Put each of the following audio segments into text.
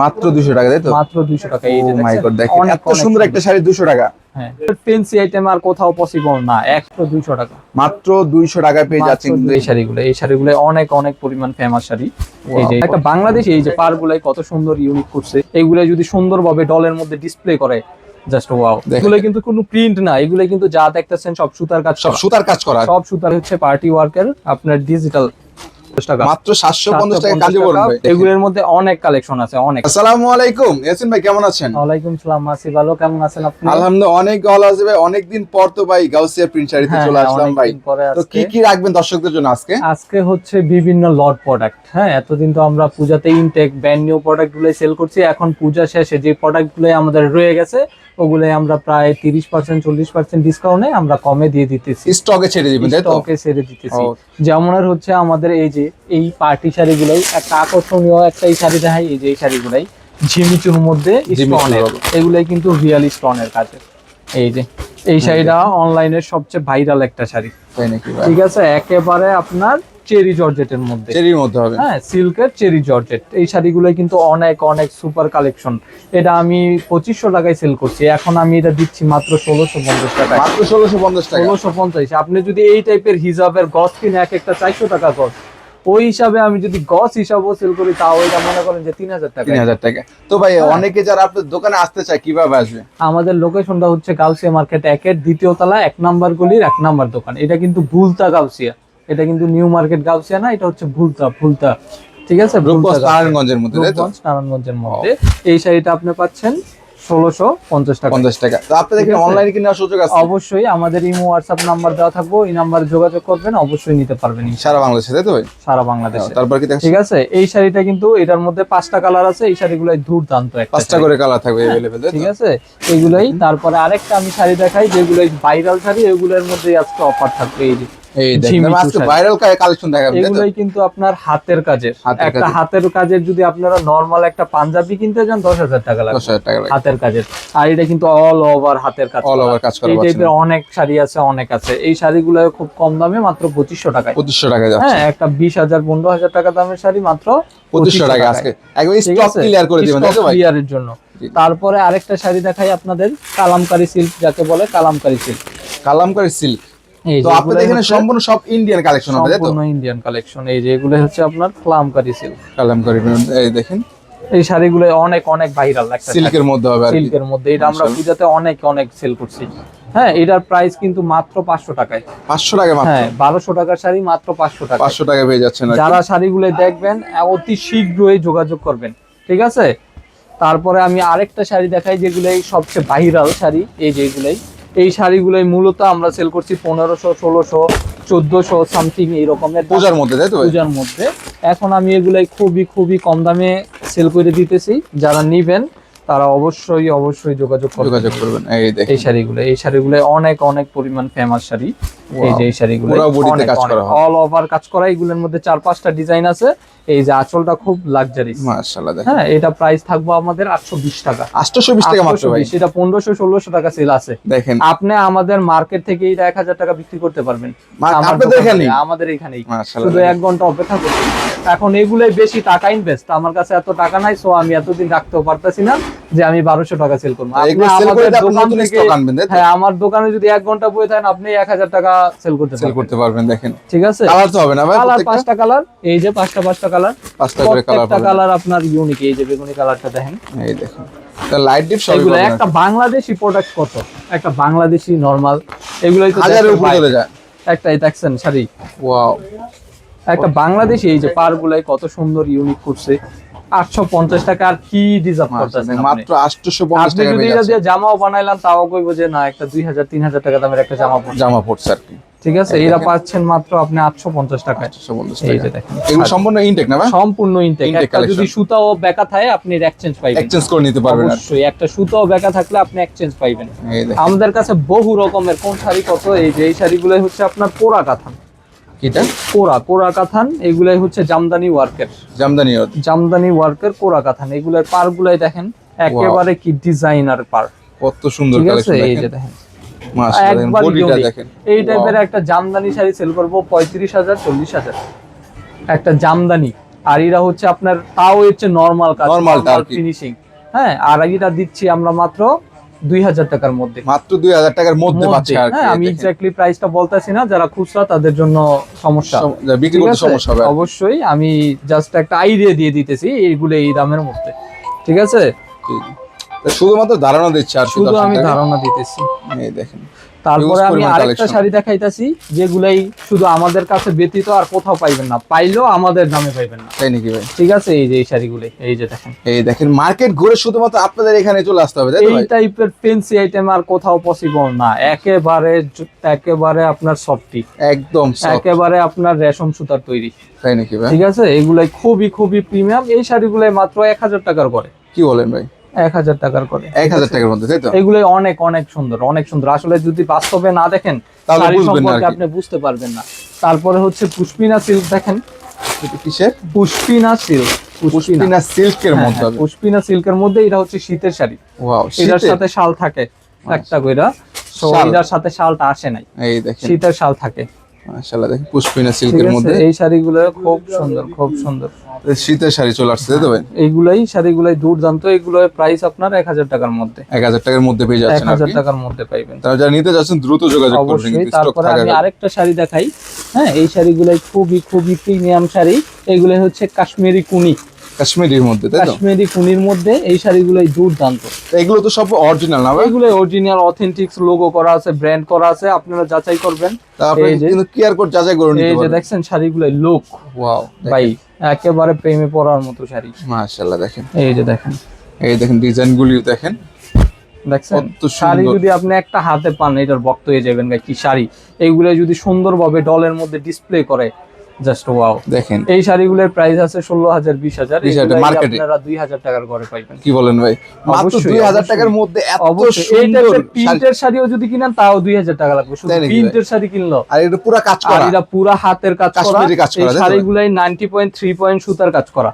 মাত্র দুশো টাকা তাই তো? মাত্র দুইশো টাকা এই যে মাই গড দেখেন এত সুন্দর একটা শাড়ি দুশো টাকা। হ্যাঁ ফেন্সি আইটেম আর কোথাও পসিবল না একশো দুইশো টাকা। মাত্র দুইশো টাকায় পেয়ে যাচ্ছেন এই শাড়িগুলো এই শাড়িগুলো অনেক অনেক পরিমাণ ফেমাস শাড়ি। এই যে একটা বাংলাদেশি এই যে পার গুলাই কত সুন্দর ইউনিক করছে। এইগুলো যদি সুন্দরভাবে ডলের মধ্যে ডিসপ্লে করে জাস্ট ওয়াও এগুলো কিন্তু কোনো প্রিন্ট না এগুলো কিন্তু যা দেখতেছেন সব সুতার কাজ সব সুতার কাজ করা। সব সুতার হচ্ছে পার্টি ওয়ার্কের আপনার ডিজিটাল টাকা মাত্র সাতশো পঞ্চাশ টাকা কাঞ্জিবরম ভাই এগুলোর মধ্যে অনেক কালেকশন আছে অনেক। আসসালামু আলাইকুম। ইয়াসিন ভাই কেমন আছেন? ওয়ালাইকুম সালাম মাসি ভালো কেমন আছেন আপনি? আলহামদুলিল্লাহ অনেক ভালো আছে ভাই। অনেকদিন পর তো ভাই গাউসিয়া প্রিন্ট শাড়িতে চলে আসলাম ভাই। তো কি কি রাখবেন দর্শকদের জন্য আজকে? আজকে হচ্ছে বিভিন্ন লট প্রোডাক্ট হ্যাঁ এতদিন তো আমরা পূজাতে ইনটেক ব্র্যান্ড নিউ প্রোডাক্টগুলো সেল করছি। এখন পূজা শেষে যে প্রোডাক্টগুলো আমাদের রয়ে গেছে ওগুলো আমরা প্রায় তিরিশ পার্সেন্ট চল্লিশ পার্সেন্ট ডিসকাউন্টে আমরা কমে দিয়ে দিতেছি। স্টকে ছেড়ে দিবেন স্টকে ছেড়ে দিতেছি। যেমন আর হচ্ছে আমাদের এই যে এই পার্টি শাড়িগুলাই একটা আকর্ষণীয় একটা এই শাড়ি দেখাই এই যে এই শাড়িগুলাই ঝিমিচুর মধ্যে স্টোনের এগুলাই কিন্তু রিয়েল স্টোনের কাজের। এই যে এই শাড়িটা অনলাইনের সবচেয়ে ভাইরাল একটা শাড়ি। তাই নাকি ঠিক আছে একেবারে আপনার চেরি জর্জেটের মধ্যে। চেরির মধ্যে হবে। হ্যাঁ সিল্কের চেরি জর্জেট এই শাড়িগুলো কিন্তু অনেক অনেক সুপার কালেকশন এটা আমি পঁচিশশো টাকায় সেল করছি। এখন আমি এটা দিচ্ছি মাত্র ষোলোশো পঞ্চাশ টাকায়। মাত্র ষোলোশো পঞ্চাশ টাকা। ষোলোশো পঞ্চাশ। আপনি যদি এই টাইপের হিসাবের গছ কিনে এক একটা চারশো টাকা গছ ওই হিসাবে আমি যদি গছ হিসাবেও সেল করি তাও এটা মনে করেন যে তিন হাজার টাকা। তিন হাজার টাকা। তো ভাই হ্যাঁ। অনেকে যারা আপনার দোকানে আসতে চায় কীভাবে আসবে? আমাদের লোকেশনটা হচ্ছে গাউসিয়া মার্কেট একের দ্বিতীয় তলা এক নাম্বার গলির এক নাম্বার দোকান। এটা কিন্তু ভুলতা গাউসিয়া। এটা কিন্তু নিউ মার্কেট গাউসিয়া না এটা হচ্ছে ভুলতা ভুলতা। ঠিক আছে? রূপগঞ্জ নারায়ণগঞ্জের মধ্যে নারায়ণগঞ্জের মধ্যে। এই শাড়িটা আপনি পাচ্ছেন ষোলোশো পঞ্চাশ টাকা পঞ্চাশ টাকা তো আপনাদের ঠিক আছে। অনলাইনে কি নেওয়ার সুযোগ আছে অবশ্যই আমাদের ইমো হোয়াটসঅ্যাপ নাম্বার দেওয়া থাকবো এই নাম্বারে যোগাযোগ করবেন অবশ্যই নিতে পারবেন ইনশাআল্লাহ, সারা বাংলাদেশে তাই তো ভাই সারা বাংলাদেশে তারপর কি দেখছি ঠিক আছে এই শাড়িটা কিন্তু এটার মধ্যে পাঁচটা কালার আছে এই শাড়িগুলো দুর্দান্ত একটা পাঁচটা শাড়ি। করে কালার থাকবে अवेलेबल তাই ঠিক তো আছে এগুলোই তারপরে আরেকটা আমি শাড়ি দেখাই যেগুলো ভাইরাল শাড়ি এগুলোর মধ্যে আজকে অফার থাকবে এই যে এই আজকে ভাইরাল কালেকশন দেখাবেন তাই কিন্তু আপনার হাতের কাজের। একটা হাতের কাজের যদি আপনারা নর্মাল একটা পাঞ্জাবি কিনতে যান দশ হাজার টাকা লাগবে। দশ টাকা লাগে হাতের কাজের। আর এটা কিন্তু অল ওভার হাতের কাজ All করা। কাজ করা এই টাইপের অনেক শাড়ি আছে অনেক আছে। এই শাড়িগুলো খুব কম দামে মাত্র পঁচিশশো টাকায়। টাকা যাচ্ছে। হ্যাঁ একটা বিশ হাজার পনেরো হাজার টাকা দামের শাড়ি মাত্র পঁচিশশো টাকা আজকে। একবার স্টক আছে? ক্লিয়ার করে দিবেন তাই জন্য। তারপরে আরেকটা শাড়ি দেখাই আপনাদের কালামকারী সিল্ক যাকে বলে কালামকারী সিল্ক কালামকারী সিল্ক তো আপনাদের এখানে সম্পূর্ণ সব ইন্ডিয়ান কালেকশন হবে তাই তো? সম্পূর্ণ ইন্ডিয়ান কালেকশন এই যে এগুলো হচ্ছে আপনার কালামকারী সিল্ক কালামকারী এই দেখেন। এই শাড়িগুলো অনেক অনেক ভাইরাল একটা সিল্কের মধ্যে হবে সিল্কের মধ্যে। এটা আমরা পূজাতে অনেক অনেক সেল করছি। হ্যাঁ এটার প্রাইস কিন্তু মাত্র পাঁচশো টাকায়। পাঁচশো টাকা হ্যাঁ বারোশো টাকার শাড়ি মাত্র পাঁচশো টাকা পাঁচশো টাকা পেয়ে যাচ্ছেন। যারা শাড়িগুলো দেখবেন অতি শীঘ্রই যোগাযোগ করবেন। ঠিক আছে? তারপরে আমি আরেকটা শাড়ি দেখাই যেগুলো সবচেয়ে ভাইরাল শাড়ি। এই যেগুলাই এই শাড়িগুলোই মূলত আমরা সেল করছি পনেরোশো ষোলোশো চোদ্দশো সামথিং এই রকমের দাম। পূজার মধ্যে তাই তো পূজার মধ্যে। এখন আমি এগুলাই খুবই খুবই কম দামে সেল করে দিতেছি। যারা নিবেন তারা অবশ্যই অবশ্যই যোগাযোগ করবেন। যোগাযোগ করবেন। এই এই শাড়িগুলো এই শাড়িগুলো অনেক অনেক পরিমাণ ফেমাস শাড়ি। এই যে এই শাড়িগুলো কাজ করা হয়। অল ওভার কাজ করা এগুলোর মধ্যে চার পাঁচটা ডিজাইন আছে। এই যে আঁচলটা খুব লাক্সারি মাশাআল্লাহ দেখেন। হ্যাঁ এটা প্রাইস থাকব আমাদের আটশো বিশ টাকা। আটশোশো বিশ টাকা মাত্র ভাই। এটা পনেরোশো ষোলোশো টাকা সেল আছে। দেখেন। আপনি আমাদের মার্কেট থেকে এটা এক হাজার টাকা বিক্রি করতে পারবেন। আপনাদের এখানেই? আমাদের এখানেই। শুধু এক ঘণ্টা অপেক্ষা করতে এখন এগুলোই বেশি টাকা ইনভেস্ট আমার কাছে এত টাকা নাই সো আমি এতদিন রাখতেও পারতাছি না। যে আমি বারোশো টাকা সেল করব। তো? হ্যাঁ আমার দোকানে যদি এক ঘণ্টা বই থাকেন আপনি এক হাজার টাকা সেল করতে সেল করতে পারবেন দেখেন। ঠিক আছে? কালার তো হবে না কালার পাঁচটা কালার এই যে পাঁচটা পাঁচটা কালার পাঁচটা করে কালার কালার আপনার ইউনিক এই যে বেগুনি কালারটা দেখেন। এই দেখুন। লাইট ডিপ সবই একটা বাংলাদেশি প্রোডাক্ট কত? একটা বাংলাদেশি নরমাল এগুলোই তো হাজারের দেখেন চলে যায়। একটা দেখছেন শাড়ি। ওয়াও একটা বাংলাদেশি এই যে পার গুলাই কত সুন্দর ইউনিক করছে। আটশো পঞ্চাশ টাকা আর কি ডিজার্ভ করতেছেন মাত্র আটশোশো পঞ্চাশ আপনি যদি জামাও বানাইলাম তাও কইবো যে না একটা দুই হাজার তিন হাজার টাকা দামের একটা জামা পড়ছে। জামা পড়ছে আর কি। ঠিক আছে? এরা পাচ্ছেন মাত্র আপনি আটশো পঞ্চাশ টাকায়। আটশোশো এই টাকা যে দেখেন। এগুলো সম্পূর্ণ ইনটেক না সম্পূর্ণ ইনটেক একটা যদি collection। সুতাও বেকা থাকে আপনি এক্সচেঞ্জ পাইবেন। এক্সচেঞ্জ করে নিতে পারবেন অবশ্যই একটা সুতাও বেকা থাকলে আপনি এক্সচেঞ্জ পাইবেন। আমাদের কাছে বহু রকমের কোন শাড়ি কত এই যে এই শাড়িগুলো হচ্ছে আপনার পোড়া কাথান কিটা কোরা কোরা কাথান এগুলাই হচ্ছে জামদানি ওয়ার্কের। জামদানি জামদানি ওয়ার্কের কোরা কাথান এগুলোর পার গুলাই দেখেন একেবারে কি ডিজাইনার পার। কত সুন্দর ঠিক আছে? কালেকশন এই যে দেখেন। এই টাইপের একটা জামদানি শাড়ি সেল করব পঁয়ত্রিশ হাজার চল্লিশ হাজার। একটা জামদানি। আর এরা হচ্ছে আপনার তাও হচ্ছে নর্মাল কাজ আর ফিনিশিং হ্যাঁ আর এটা দিচ্ছি আমরা মাত্র দুই হাজার টাকার মধ্যে। মাত্র দুই হাজার টাকার মধ্যে হ্যাঁ আমি এক্স্যাক্টলি প্রাইসটা বলতেছি না যারা খুচরা তাদের জন্য সমস্যা। বিক্রি করতে সমস্যা হবে অবশ্যই আমি জাস্ট একটা আইডিয়া দিয়ে দিতেছি এইগুলো এই দামের মধ্যে। ঠিক আছে? শুধুমাত্র ধারণা দিচ্ছি আর শুধু আমি ধারণা দিতেছি। এই দেখেন। তারপরে আমি আরেকটা শাড়ি দেখাইতাছি যেগুলাই শুধু আমাদের কাছে ব্যতীত আর কোথাও পাইবেন না। পাইলেও আমাদের দামে পাইবেন না। তাই নাকি ভাই? ঠিক আছে এই যে এই শাড়িগুলো এই যে দেখেন। এই দেখেন মার্কেট ঘুরে শুধুমাত্র আপনাদের এখানে চলে আসতে হবে এই টাইপের ফেন্সি আইটেম আর কোথাও পসিবল না। একেবারে একেবারে আপনার সফটি একদম। একেবারে আপনার রেশম সুতার তৈরি। তাই নাকি ভাই? ঠিক আছে এগুলাই খুবই খুবই প্রিমিয়াম এই শাড়িগুলাই মাত্র এক হাজার টাকার করে কি বলেন ভাই? এক হাজার টাকার করে। এক হাজার টাকার মধ্যে তাই তো? এগুলো অনেক অনেক সুন্দর অনেক সুন্দর। আসলে যদি বাস্তবে না দেখেন তাহলে শাড়ি সম্পর্কে আপনি বুঝতে পারবেন না। তারপরে হচ্ছে পুষ্পিনা সিল্ক দেখেন। কিসের? পুষ্পিনা সিল্ক পুষ্পিনা। সিল্কের হ্যাঁ, মধ্যে হ্যাঁ, পুষ্পিনা সিল্কের মধ্যে এটা হচ্ছে শীতের শাড়ি। এটার সাথে শাল থাকে একটা কইরা। সো এটার সাথে শালটা আসে নাই। এই দেখেন। শীতের শাল থাকে। মাশাআল্লাহ দেখেন পুষ্পিনা সিল্কের মধ্যে। এই শাড়িগুলো খুব সুন্দর খুব সুন্দর। শীতের শাড়ি চলে আসছে তাই তো ভাই? এইগুলাই শাড়িগুলাই দুর্দান্ত এগুলো প্রাইস আপনার এক হাজার টাকার মধ্যে। এক হাজার টাকার মধ্যে পেয়ে যাচ্ছেন হাজার আপনি টাকার মধ্যে পাইবেন। তারা যারা নিতে যাচ্ছেন দ্রুত যোগাযোগ করবেন কিন্তু স্টক তারপরে আমি আরেকটা শাড়ি দেখাই। হ্যাঁ এই শাড়িগুলাই খুবই খুবই প্রিমিয়াম শাড়ি। এগুলো হচ্ছে কাশ্মীরি কুনি। কাশ্মীরির মধ্যে তাই তো? কাশ্মীরি কুনির মধ্যে এই শাড়িগুলাই দুর্দান্ত। এগুলো তো সব অরিজিনাল না এগুলো অরিজিনাল অথেন্টিক লোগো করা আছে ব্র্যান্ড করা আছে আপনারা যাচাই করবেন। আপনি কিন্তু কিয়ার কোড যাচাই করে নিতে এই যে দেখছেন শাড়িগুলাই লোক ওয়াও ভাই একেবারে প্রেমে পড়ার মতো শাড়ি। মাশাআল্লাহ দেখেন। এই যে দেখেন। এই দেখেন ডিজাইন গুলিও দেখেন। দেখছেন? শাড়ি যদি আপনি একটা হাতে পান এটার বক্ত হয়ে যাবেন কি শাড়ি? এইগুলো যদি সুন্দরভাবে ডলের মধ্যে ডিসপ্লে করে জাস্ট ওয়াও দেখেন। এই শাড়িগুলোর প্রাইস আছে ষোলো হাজার বিশ হাজার। 20,000 এগুলাই market এ। আপনারা দুই হাজার টাকার ঘরে পাইবেন। কি বলেন ভাই? মাত্র দুই হাজার টাকার মধ্যে অবশ্যই। প্রিন্টের শাড়িও যদি কিনেন তাও দুই হাজার টাকা লাগবে। শুধু? প্রিন্টের শাড়ি কিনলো। আর এটা পুরো কাজ করা। এটা পুরা হাতের কাজ করা। এই শাড়িগুলাই নাইনটি পয়েন্ট থ্রি পয়েন্ট সুতার কাজ করা।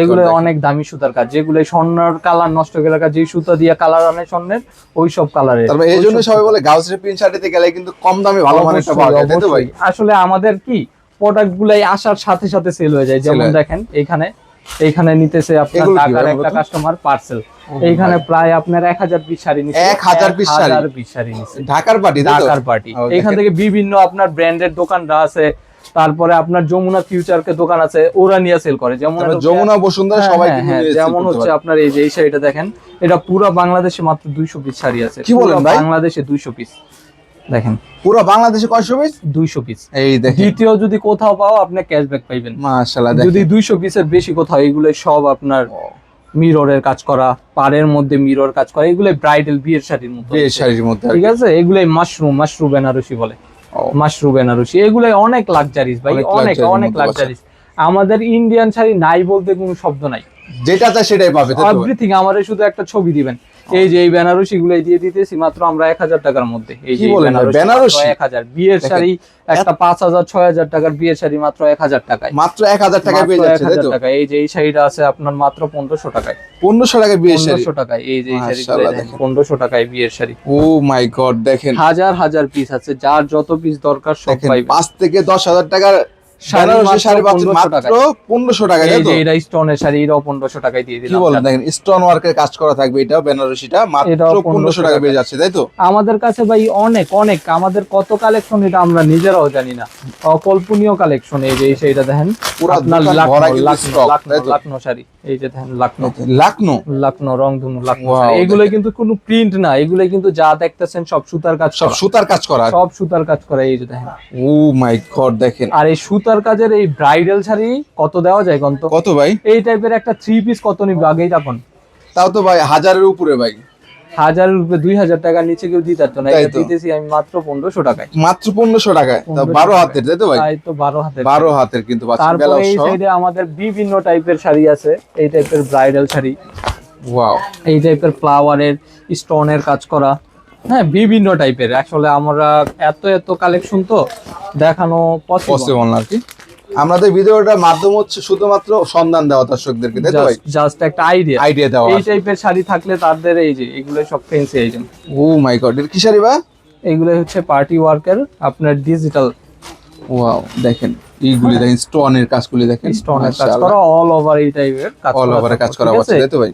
এগুলো অনেক দামি সুতার কাজ। যেগুলো স্বর্ণের কালার নষ্ট গেলে যে সুতা দিয়ে কালার আনে স্বর্ণের ওই সব কালারের। এই জন্য সবাই বলে গাউসের প্রিন্ট শাড়িতে গেলে কিন্তু কম দামে ভালো মানেরটা পাওয়া যায় তাই তো ভাই? আসলে আমাদের কি? প্রোডাক্ট গুলাই আসার সাথে সাথে সেল হয়ে যায়। যেমন দেখেন এইখানে এইখানে নিতেছে আপনার ঢাকার একটা কাস্টমার পার্সেল এইখানে প্রায় আপনার এক হাজার পিস শাড়ি নিচ্ছে 1000 piece শাড়ি? হাজার পিস শাড়ি নিচ্ছে ঢাকার পার্টি ঢাকার পার্টি এখান থেকে বিভিন্ন আপনার ব্র্যান্ডের দোকানরা আছে। তারপরে আপনার যমুনা ফিউচার কে দোকান আছে ওরা নিয়ে সেল করে। যেমন যমুনা বসুন্ধরা হ্যাঁ, সবাই হ্যাঁ, হ্যাঁ, যেমন হচ্ছে আপনার এই যে এই শাড়িটা দেখেন এটা পুরো বাংলাদেশে মাত্র দুইশো পিস শাড়ি আছে। কি বলেন বাংলাদেশে দুইশো পিস দেখেন। পুরো বাংলাদেশে কয়শো পিস দুইশো পিস এই দেখেন। দ্বিতীয় যদি কোথাও পাও আপনি ক্যাশব্যাক পাইবেন। মাশাআল্লাহ যদি দুইশো পিসের বেশি কোথাও এগুলো সব আপনার মিররের কাজ করা পাড়ের মধ্যে মিরর কাজ করা এগুলো ব্রাইডাল বিয়ের শাড়ির মতো। বিয়ের শাড়ির মধ্যে ঠিক আছে? এগুলাই মাশরুম মাশরুম বেনারসি বলে। মাশরুম বেনারসি। এগুলাই অনেক লাক্সারিস ভাই অনেক অনেক মধ্যে লাক্সারিস আমাদের ইন্ডিয়ান শাড়ি নাই বলতে কোনো শব্দ নাই। যেটা চাই সেটাই পাবে এভরিথিং আমাদের শুধু একটা ছবি দিবেন। এই যে এই বেনারসি গুলাই দিয়ে দিতেছি মাত্র আমরা এক হাজার টাকার মধ্যে। এই যে বেনারসি? এক হাজার বিয়ের শাড়ি একটা পাঁচ হাজার ছয় হাজার টাকার বিয়ের শাড়ি মাত্র এক হাজার টাকায়। মাত্র এক হাজার টাকায় পেয়ে যাচ্ছে টাকা এই যে এই শাড়িটা আছে আপনার মাত্র পনেরোশো টাকায়। পনেরোশো টাকায় বিয়ের শাড়ি? পনেরোশো টাকায়। এই যে এই শাড়ি পনেরোশো টাকায় বিয়ের শাড়ি। ও মাই গড দেখেন। হাজার হাজার পিস আছে যার যত পিস দরকার সব পাইবে পাঁচ থেকে দশ হাজার টাকার শাড়ি বেনারসি মাত্র শাড়ি পাচ্ছেন 1500 মাত্র টাকায়। পনেরোশো টাকায় তাই এই তো? যে এটা স্টোনের শাড়ি এটাও পনেরোশো টাকায় দিয়ে কি দিলাম বলেন দেখেন স্টোন ওয়ার্কের কাজ করা থাকবে এটা বেনারসিটা মাত্র এটাও পনেরোশো 1500 টাকা পেয়ে যাচ্ছে তাই তো? আমাদের কাছে ভাই অনেক অনেক। আমাদের কত কালেকশন এটা আমরা নিজেরাও জানি না। অকল্পনীয় কালেকশন এই যে দেখেন। লাকনো শাড়ি। এই যে দেখেন লাকনো। লাকনো? লাকনো রংধনু লাকনো এগুলো কিন্তু কোনো প্রিন্ট না। এগুলো কিন্তু যা দেখতেছেন সব সুতার কাজ সব সুতার কাজ করা। সব সুতার কাজ করা এই যে দেখেন। ও মাই গড দেখেন। আর এই সুতার কাজের এই ব্রাইডাল শাড়ি কত দেওয়া যায় কন্ত? কত ভাই? এই টাইপের একটা থ্রি পিস কত নিবে? আগেই তখন তাও তো ভাই হাজারের উপরে ভাই। হাজারের উপরে দুই হাজার টাকার নিচে কেউ দিতে পারতো না। এটা দিতেছি আমি মাত্র পনেরোশো টাকায়। মাত্র পনেরোশো টাকায়? বারো। হাতের তাই তো ভাই? তো বারো হাতে বারো হাতের কিন্তু তারপরে এই সাইডে আমাদের বিভিন্ন টাইপের শাড়ি আছে। এই টাইপের ব্রাইডাল শাড়ি। ওয়াও এই টাইপের ফ্লাওয়ারের স্টোনের কাজ করা। হ্যাঁ বিভিন্ন টাইপের আসলে আমরা এত এত কালেকশন তো দেখানো পসিবল না। আর কি। আমাদের ভিডিওটার মাধ্যম হচ্ছে শুধুমাত্র সন্ধান দেওয়া দর্শকদেরকে তাই তো ভাই? জাস্ট একটা আইডিয়া আইডিয়া দেওয়া এই টাইপের শাড়ি থাকলে তাদের এই যে এগুলো সব fancy item oh my god এর কি শাড়ি বা এগুলো হচ্ছে পার্টি ওয়ার্কার আপনার ডিজিটাল ওয়াও দেখেন। এইগুলি দেখেন স্টোনের কাজগুলি দেখেন স্টোনের কাজ করা অল ওভার এই টাইপের কাজ করা কাজ করা আছে? তাই তো ভাই?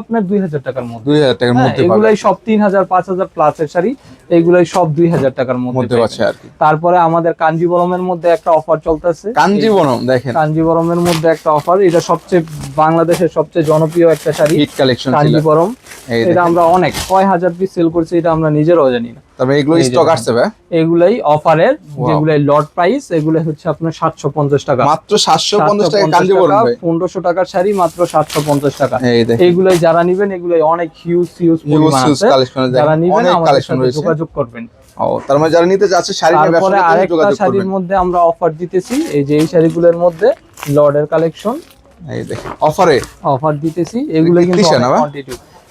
আপনার দুই হাজার টাকার মধ্যে। দুই হাজার টাকার হ্যাঁ, মধ্যে পাবেন। এগুলাই সব তিন হাজার পাঁচ হাজার প্লাসের শাড়ি এইগুলাই সব দুই হাজার টাকার মধ্যে। পাচ্ছে আর কি। তারপরে আমাদের কাঞ্জিবরমের মধ্যে একটা অফার চলতেছে। কাঞ্জিবরম দেখেন। কাঞ্জিবরমের মধ্যে একটা অফার এটা সবচেয়ে বাংলাদেশের সবচেয়ে জনপ্রিয় একটা শাড়ি হিট কালেকশন কাঞ্জিবরম। এটা আমরা অনেক কয় হাজার পিস সেল করছি এটা আমরা নিজেরাও জানি না। তবে এগুলো স্টক আসছে ভাই। এগুলাই অফারের. যেগুলাই লট প্রাইস এগুলো হচ্ছে আপনার সাতশো পঞ্চাশ টাকা। মাত্র সাতশো পঞ্চাশ টাকা কাঞ্জিবরম ভাই। পনেরোশো টাকার শাড়ি মাত্র সাতশো পঞ্চাশ টাকা। এই দেখেন। এইগুলাই যারা নিবেন এগুলাই অনেক হিউজ হিউজ পরিমাণ হিউজ আছে। যারা নিবেন অনেক আমাদের কালেকশন সাথে রয়েছে। যোগাযোগ করবেন। ও তার মানে যারা নিতে যাচ্ছে শাড়ি নিয়ে ব্যবসা তারপরে করতে আরেকটা যোগাযোগ শাড়ির মধ্যে আমরা অফার দিতেছি। এই যে এই শাড়িগুলোর মধ্যে লর্ডের কালেকশন এই দেখেন অফারে অফার দিতেছি। এগুলো কিন্তু কিসে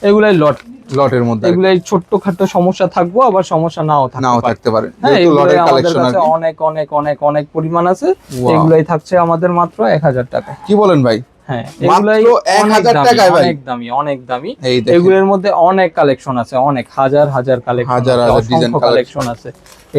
এগুলাই লট লটের মধ্যে এগুলাই ছোট্ট খাটো সমস্যা থাকব আবার সমস্যা নাও থাকতে নাও পারে। থাকতে পারে। হ্যাঁ যেহেতু লটের কালেকশন অনেক অনেক অনেক অনেক পরিমাণ আছে. এগুলাই থাকছে আমাদের মাত্র এক হাজার টাকা। কি বলেন ভাই? হ্যাঁ এগুলাই 1000 অনেক দামি, টাকায় ভাই? অনেক দামি অনেক দামি। এগুলোর মধ্যে অনেক কালেকশন আছে অনেক হাজার হাজার কালেকশন হাজার হাজার design কালেকশন আছে।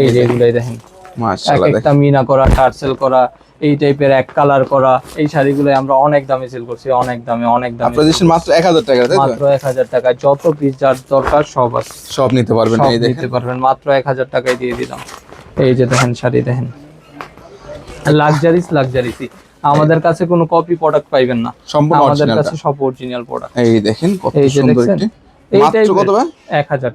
এই যে এগুলাই দেখেন। মাশাআল্লাহ একটা মিনা করা টার্সেল করা এই টাইপের এক কালার করা এই শাড়িগুলো আমরা অনেক দামে সেল করছি অনেক দামে অনেক দামে আপনাদের মাত্র এক হাজার টাকা তাই মাত্র এক হাজার টাকায় যত পিস যার দরকার সব আছে। সব নিতে পারবেন এই দেখেন। নিতে পারবেন মাত্র এক হাজার টাকায় দিয়ে দিলাম। এই যে দেখেন শাড়ি দেখেন। লাক্সারিস লাক্সারিসি আমাদের কাছে কোনো কপি প্রোডাক্ট পাইবেন না। সম্পূর্ণ আমাদের কাছে সব অরিজিনাল প্রোডাক্ট এই দেখেন কত সুন্দর? একটি মাত্র কত ভাই?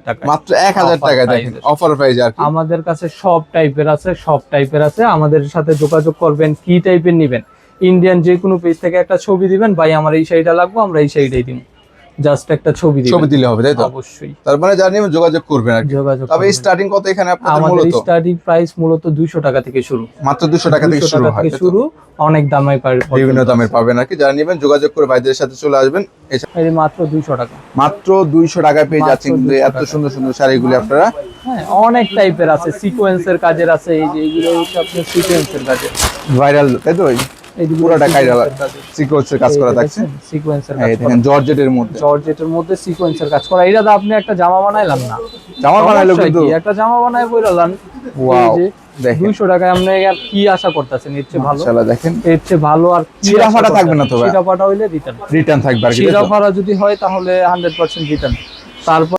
টাকা। মাত্র এক হাজার Offer টাকা দেখেন অফার প্রাইস আর আমাদের কাছে সব টাইপের আছে সব টাইপের আছে। আমাদের সাথে যোগাযোগ করবেন কি টাইপের নিবেন। ইন্ডিয়ান যে কোনো পেজ থেকে একটা ছবি দিবেন ভাই আমার এই শাড়িটা লাগবে আমরা এই শাড়িটাই দিব। জাস্ট একটা ছবি ছবি দিলে হবে তাই তো? অবশ্যই। তার মানে জানি যোগাযোগ করবেন আর যোগাযোগ তবে স্টার্টিং কত এখানে আপনাদের আমাদের স্টার্টিং প্রাইস মূলত দুইশো টাকা থেকে শুরু। মাত্র দুশো টাকা থেকে শুরু হয়? শুরু অনেক দামে পার- বিভিন্ন দামের পাবেন আর কি। যারা নেবেন যোগাযোগ করে ভাইদের সাথে চলে আসবেন। এই মাত্র দুইশো টাকা। মাত্র দুইশো টাকায় পেয়ে যাচ্ছেন কিন্তু এত টাকা। সুন্দর সুন্দর শাড়িগুলি আপনারা। হ্যাঁ অনেক টাইপের আছে। সিকোয়েন্সের কাজের আছে এই যে এইগুলো হচ্ছে আপনার সিকোয়েন্সের কাজের। ভাইরাল তাই তো পুরোটা কাজের। সিকোয়েন্সের কাজ করা থাকছে। সিকোয়েন্সের কাজ করা। জর্জেটের মধ্যে। জর্জেটের মধ্যে সিকোয়েন্সের কাজ করা। তো আপনি একটা জামা বানাইলাম না। জামা বানাইলো কিন্তু। কি? একটা জামা বানাই দেখেন। টাকায় আপনি আর কি আশা করতেছেন? এর চেয়ে ভালো? দেখেন। এর চেয়ে ভালো আর কি ছিঁড়া আশা ফাটা থাকবে না তো ভাই? ছিঁড়া ফাটা হইলে রিটার্ন রিটার্ন থাকবে আর কি তাই ফাটা যদি হয় তাহলে হান্ড্রেড পার্সেন্ট রিটার্ন তারপর